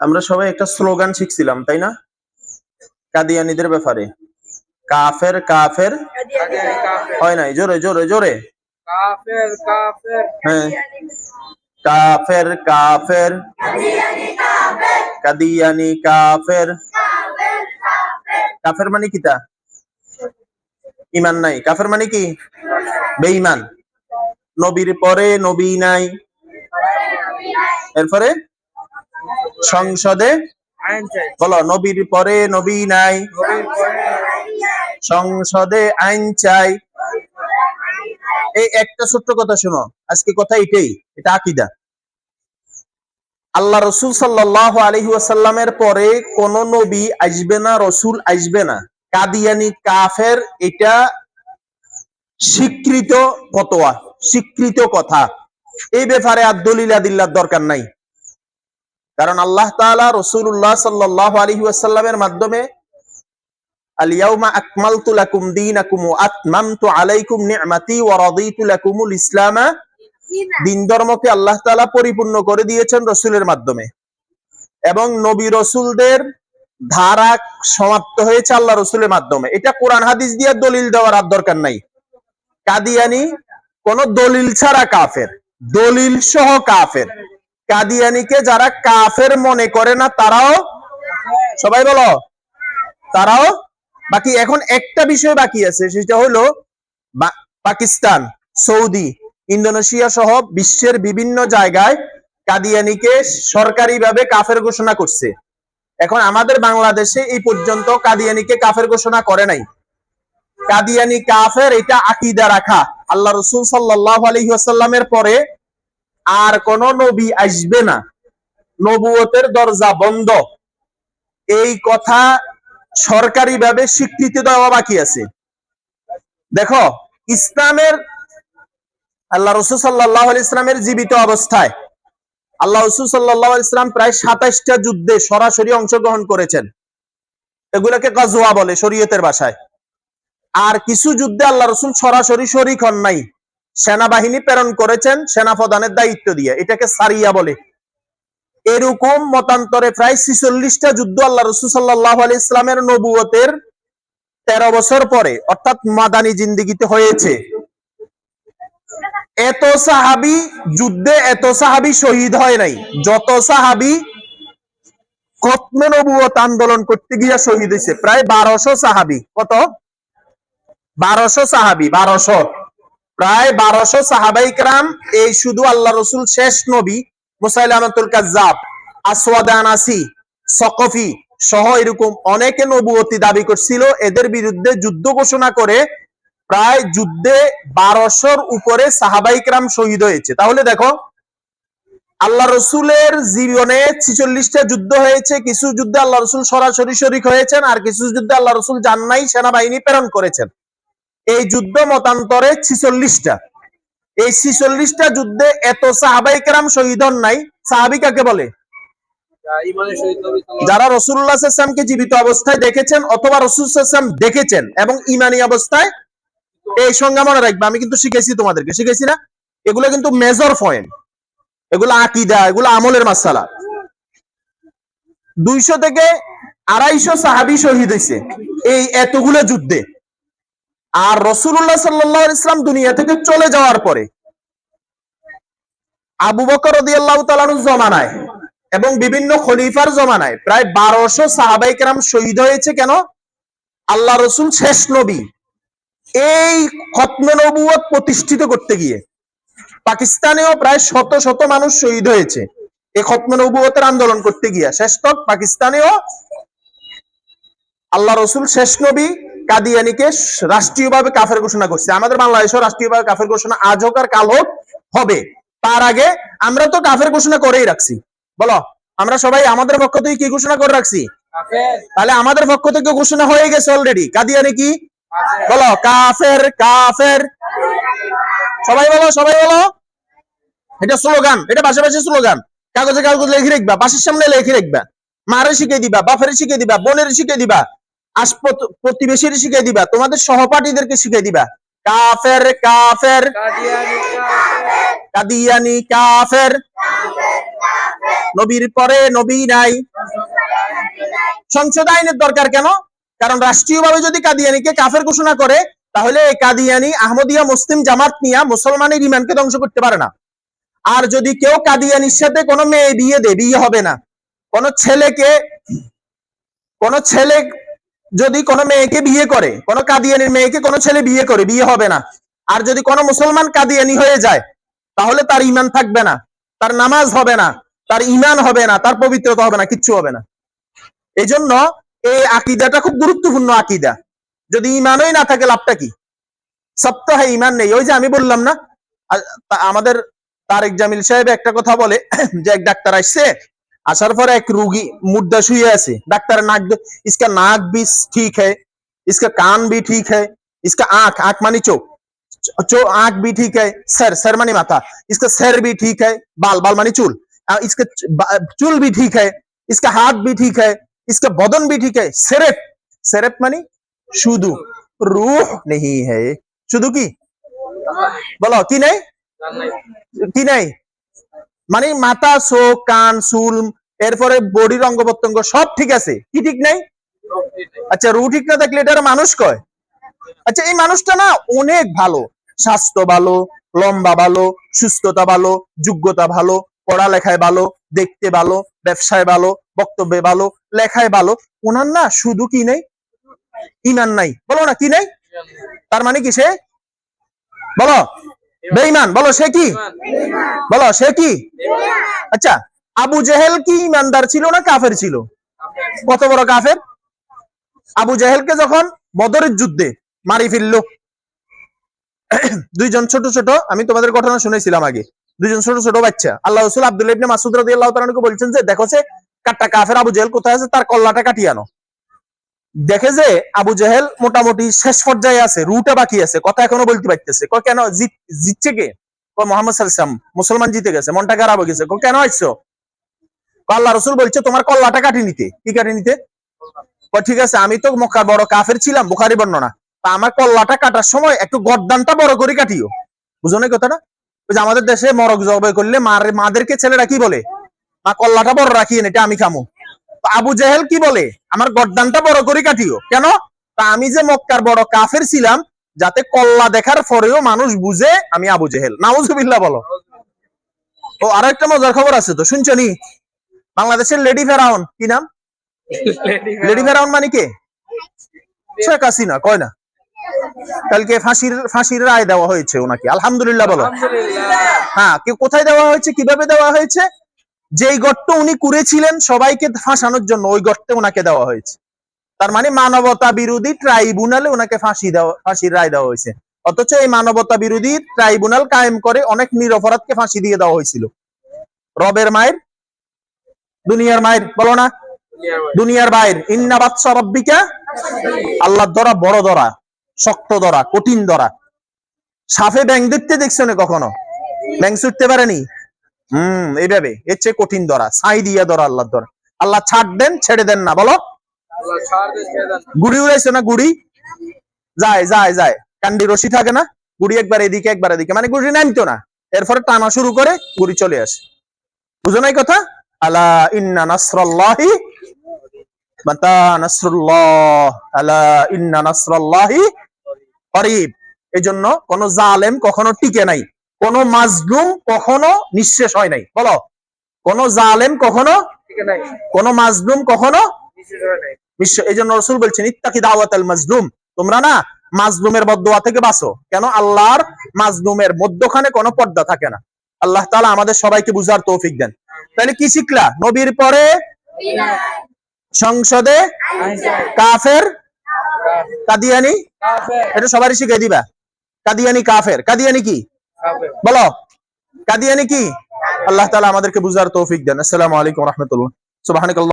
আমরা সবাই একটা স্লোগান শিখছিলাম তাই না? কাদিয়ানিদের ব্যাপারে। কাফের কাফের কাফের। হয় নাই? জোরে জোরে জোরে। কাফের কাফের। হ্যাঁ। কাফের কাফের। কাদিয়ানি কাফের। কাফের মানে কি তা? ইমান নাই। কাফের মানে কি? বেঈমান। নবীর পরে নবী নাই। এরপরে সংসদে বলো নবীর পরে নবী নাই। সংসদে আইন চাই। এই একটা ছোট্ট কথা শোনো আজকে কথা এটাই এটা আকিদা। আল্লাহ রসুল সাল্লাহ আলহি আসাল্লামের পরে কোন নবী আসবে না রসুল আসবে না। কাদিয়ানি কাফের এটা স্বীকৃত ফতোয়া স্বীকৃত কথা। এই ব্যাপারে আর দলিল আদিল্লার দরকার নাই। কারণ আল্লাহ তাআলা রসুল্লাহ সাল্লাহ আলহি আসাল্লামের মাধ্যমে আলাইকুম পরিপূর্ণ করে দিয়েছেন রসুলের মাধ্যমে। এবং নবী রসুলদের ধারা সমাপ্ত হয়েছে আল্লাহ রসুলের মাধ্যমে। এটা কোরআন হাদিস দিয়ে দলিল দেওয়ার আর দরকার নাই। কাদিয়ানি কোন দলিল ছাড়া কাফের। দলিল সহ কাফের। কাদিয়ানিকে যারা কাফের মনে করে না, তারাও সবাই বলো, তারাও বাকি। এখন একটা বিষয় বাকি আছে, সেটা হলো পাকিস্তান, সৌদি, ইন্দোনেশিয়া সহ বিশ্বের বিভিন্ন জায়গায় কাদিয়ানিকে সরকারিভাবে কাফের ঘোষণা করছে। এখন আমাদের বাংলাদেশে এই পর্যন্ত কাদিয়ানিকে কাফের ঘোষণা করে নাই। কাদিয়ানি কাফের, এটা আকিদা রাখা। আল্লাহ রসুল সাল্লাহ আলহিহাসাল্লামের পরে আর কোন নবী আসবে না। নবুয়তের দরজা বন্ধ। এই কথা সরকারিভাবে স্বীকৃতি দেওয়া বাকি আছে। দেখো, ইসলামের আল্লাহ রসুল সাল্লাহ ইসলামের জীবিত অবস্থায় আল্লাহ রসুল সাল্লাহ ইসলাম প্রায় সাতাইশটা যুদ্ধে সরাসরি অংশগ্রহণ করেছেন। এগুলোকে গজোয়া বলে শরীয়তের ভাষায়। আর কিছু যুদ্ধে আল্লাহ রসুল সরাসরি শরিক হন নাই। সেনাবাহিনী প্রেরণ করেছেন সেনা প্রধানের দায়িত্ব দিয়ে। এটাকে সারিয়া বলে। এরকম মতান্তরে প্রায় ছিচল্লিশটা যুদ্ধ আল্লাহ রসুল সাল্লাহ আলি ইসলামের নবুয়তের তেরো বছর পরে, অর্থাৎ মাদানী জিন্দিগিতে হয়েছে। এত সাহাবি যুদ্ধে এত সাহাবি শহীদ হয় নাই। যত সাহাবি খতমে নবুয়ত আন্দোলন করতে গিয়া শহীদ হয়েছে প্রায় বারোশো সাহাবি। কত? বারোশো সাহাবি, বারোশো। প্রায় বারোশো সাহাবাইকরাম এই শুধু আল্লাহ রসুল শেষ নবী মুসাইলামাতুল কাজ্জাব, আসওয়াদ আনাসি, সকফি সহ এরকম অনেকে নবুয়তি দাবি করছিল, এদের বিরুদ্ধে যুদ্ধ ঘোষণা করে প্রায় যুদ্ধে বারোশোর উপরে সাহাবাইকরাম শহীদ হয়েছে। তাহলে দেখো, আল্লাহ রসুলের জীবনে ছিচল্লিশটা যুদ্ধ হয়েছে, কিছু যুদ্ধে আল্লাহ রসুল সরাসরি শরিক হয়েছেন, আর কিছু যুদ্ধে আল্লাহ রসুল জান্নাই সেনাবাহিনী প্রেরণ করেছেন। এই যুদ্ধ মতান্তরে ছিচল্লিশটা। এই ছিচল্লিশটা যুদ্ধে এত সাহাবাই কেরাম শহীদ হন নাই সাহাবি কাকে বলে? যারা রসুল্লাহামকে জীবিত অবস্থায় দেখেছেন অথবা রসুলাম দেখেছেন এবং ইমানি অবস্থায় এই সংজ্ঞা মনে রাখবে। আমি কিন্তু শিখেছি তোমাদেরকে। শিখেছি না? এগুলো কিন্তু মেজর পয়েন্ট এগুলো আকিদা এগুলো আমলের মাসালা। দুইশো থেকে আড়াইশো সাহাবি শহীদ হয়েছে এই এতগুলো যুদ্ধে। আর রসুল্লাহ সাল্লাহ ইসলাম দুনিয়া থেকে চলে যাওয়ার পরে আবু বকর জমানায় এবং বিভিন্ন খলিফার জমানায় প্রায় বারোশো সাহাবাই কেরাম শহীদ হয়েছে কেন? আল্লাহ রসুল শেষ নবী। এই খতমে নবুয়ত প্রতিষ্ঠিত করতে গিয়ে পাকিস্তানেও প্রায় শত শত মানুষ শহীদ হয়েছে। এই খতমে নবুয়তের আন্দোলন করতে গিয়ে শেষ তক পাকিস্তানেও আল্লাহ রসুল শেষ নবী কাদিয়ানিকে রাষ্ট্রীয়ভাবে কাফের ঘোষণা করছে। আমাদের বাংলাদেশেও রাষ্ট্রীয়ভাবে কাফের ঘোষণা আজ হোক আর কাল হোক হবে। তার আগে আমরা তো কাফের ঘোষণা করেই রাখছি। বলো আমরা সবাই আমাদের পক্ষ থেকে কি ঘোষণা করে রাখছি? তাহলে আমাদের পক্ষ থেকে ঘোষণা হয়ে গেছে অলরেডি কাদিয়ানি কি? বলো কাফের কাফের। সবাই বলো সবাই বলো। এটা স্লোগান এটা পাশাপাশি স্লোগান কাগজে কাগজে লিখে রাখবা বাসের সামনে লিখে রাখবা। মারে শিখে দিবা বাপের শিখে দিবা বোনের শিখে দিবা। প্রতিবেশীর শিখে দিবা, তোমাদের সহপাঠীদেরকে শিখে দিবা। কাফের কাফের। কাদিয়ানি, কাফের। নবীর পরে নবী নাই। সংসদ আইনের দরকার কেন? কারণ রাষ্ট্রীয়ভাবে যদি কাদিয়ানিকে কাফের ঘোষণা করে, তাহলে কাদিয়ানি আহমদিয়া মুসলিম জামাত নিয়া মুসলমানের ইমানকে ধ্বংস করতে পারে না। আর যদি কেউ কাদিয়ানির সাথে কোনো মেয়ে বিয়ে দেয়, বিয়ে হবে না। কোন ছেলেকে, কোন ছেলে যদি কোনো মেয়েকে বিয়ে করে, কোন কাদিয়ানির মেয়েকে কোনো ছেলে বিয়ে করে, বিয়ে হবে না। আর যদি কোনো মুসলমান কাদিয়ানি হয়ে যায়, তাহলে তার ইমান থাকবে না, তার নামাজ হবে না, তার ইমান হবে না, তার পবিত্রতা হবে না, কিচ্ছু হবে না। এই জন্য এই আকিদাটা খুব গুরুত্বপূর্ণ আকিদা। যদি ইমানই না থাকে, লাভটা কি? সপ্তাহে ইমান নেই। ওই যে আমি বললাম না আমাদের তারেক জামিল সাহেব একটা কথা বলে, যে এক ডাক্তার আসছে आसार पर एक रोगी मुद्दा शुए ऐसे डॉक्टर नाक इसका नाक भी ठीक है इसका कान भी ठीक है इसका आँख आँख मानी चो चो आँख भी ठीक है सर सर मानी माथा इसका सर भी ठीक है बाल बाल मानी चूल इसका चूल भी ठीक है इसका हाथ भी ठीक है इसका बदन भी ठीक है सिर्फ़ सिर्फ़ मानी शुदू रूह नहीं है शुदू की बोलो की नहीं की नहीं মানে মাথা, চোখ, কান, চুল, এরপরে বডির অঙ্গ প্রত্যঙ্গ, সব ঠিক আছে? কি ঠিক নাই? আচ্ছা রু ঠিক না থাকলে এটা আর মানুষ কয়? আচ্ছা এই মানুষটা না অনেক ভালো। স্বাস্থ্য ভালো, লম্বা ভালো, সুস্থতা ভালো, যোগ্যতা ভালো, পড়ালেখায় ভালো, দেখতে ভালো, ব্যবসায় ভালো, বক্তব্যে ভালো, লেখায় ভালো। ওনার না শুধু কি নেই? ইমান নাই। বলো না, কি নেই? তার মানে কি সে? বলো। বেঈমান। বলো সে কি? বলো সে কি? আচ্ছা আবু জেহেল কি ইমানদার ছিল না কাফের ছিল? কত বড় কাফের? আবু জেহেলকে যখন বদরের যুদ্ধে মারি ফেলল। দুইজন ছোট ছোট আমি তোমাদের ঘটনা শুনেছিলাম আগে। দুইজন ছোট ছোট বাচ্চা। আল্লাহ রসুল আব্দুল ইবনে মাসুদ রাদিয়াল্লাহু তাআলাকে বলছেন যে দেখো সে কাটটা কাফের আবু জেহেল কোথায় আছে? তার কল্লাটা কাটিয়ে আনো। দেখে যে আবু জেহেল মোটামুটি শেষ পর্যায়ে আছে, রুটা বাকি আছে, কথা এখনও বলতে পারতেছে। কয়, কেন জিত- জিতছে কে? মোহাম্মদ সাল্লাম মুসলমান জিতে গেছে, মনটা খারাপ হয়ে গেছে। কেন আসছো? আল্লাহ রসুল বলছে তোমার কল্লাটা কাটি নিতে। কি কাটি নিতে? ঠিক আছে, আমি তো মক্কার বড় কাফের ছিলাম, বুখারি বর্ণনা। তা আমার কল্লাটা কাটার সময় একটু গর্দানটা বড় করে কাটিও। বুঝো না কথাটা? যে আমাদের দেশে মরক জবাই করলে মার, মাদেরকে ছেলেরা কি বলে? মা, কল্লাটা বড় রাখিয়ে এটা আমি খামো। আবু জেহেল কি বলে? আমার গর্দানটা বড় করে কাটিও। কেন? তা আমি যে মক্কার বড় কাফের ছিলাম যাতে কল্লা দেখার পরেও মানুষ বুঝে আমি আবু জেহেল। নাউজুবিল্লাহ বলো। ও আরও একটা মজার খবর আছে তো শুনছো নি? বাংলাদেশের লেডি ফেরাউন কি নাম? লেডি ফেরাউন মানে কে? শেখ হাসিনা কয় না? কালকে ফাঁসির ফাঁসির রায় দেওয়া হয়েছে ওনাকে। আলহামদুলিল্লাহ বলো। হ্যাঁ কে কোথায় দেওয়া হয়েছে কীভাবে দেওয়া হয়েছে? যেই গর্ত উনি করেছিলেন সবাইকে ফাঁসানোর জন্য, ওই গর্তে ওনাকে দেওয়া হয়েছে। তার মানে মানবতা বিরোধী ট্রাইব্যুনালে ওনাকে ফাঁসি দেওয়া ফাঁসির রায় দেওয়া হয়েছে। অথচ এই মানবতা বিরোধী ট্রাইব্যুনাল কায়েম করে অনেক নিরপরাধকে ফাঁসি দিয়ে দেওয়া হয়েছিল। রবের মায়ের? দুনিয়ার মায়ের, বলো না। দুনিয়ার বাইর। ইন্না বাদশা রব্বিকা আল্লাহর ধরা বড় ধরা শক্ত ধরা কঠিন ধরা সাফে ব্যাং দেখতে দেখছ না কখনো? ব্যাং ছুটতে পারেনি? হুম এইভাবে এর চেয়ে কঠিন ধরা। ছাই দিয়া ধরা আল্লাহর ধরা। আল্লাহ ছাড় দেন ছেড়ে দেন না বলো। গুড়ি উড়াইছো না গুড়ি? যায় যায় যায়। কান্ডি রশি থাকে না? গুড়ি একবার এদিকে একবার এদিকে। মানে গুড়ি নামতো না। এরপরে টানা শুরু করে গুড়ি চলে আসে। বুঝো নাই কথা? আলা ইন্না নাসরাল্লাহি মাতা নাসরুল্লাহ। আলা ইন্না নাসরাল্লাহি করিব। এজন্য কোন জালেম কখনো টিকে নাই। কোন মাজলুম কখনো নিঃশেষ হয় নাই। বলো। কোন জালেম কখনো কোন মাজলুম কখনো এই জন্য রসুল বলছেন ইত্তাকি দাওয়াত আল মাজলুম। তোমরা না মাজলুমের বদোয়া থেকে বাঁচো। কেন? আল্লাহর মাজলুমের মধ্যখানে কোনো পর্দা থাকে না। আল্লাহ তালা আমাদের সবাইকে বুঝার তৌফিক দেন। তাহলে কি শিখলা? নবীর পরে সংসদে কাফের কাদিয়ানি? এটা সবারই শিখে দিবা। কাদিয়ানি কাফের। কাদিয়ানি কি? বলো কাদিয়ানি কি? আল্লাহ তালা আমাদেরকে বুঝার তৌফিক দেন। আসসালামু আলাইকুম রহমতুল্লাহ। সুবহানাকাল্লাহ।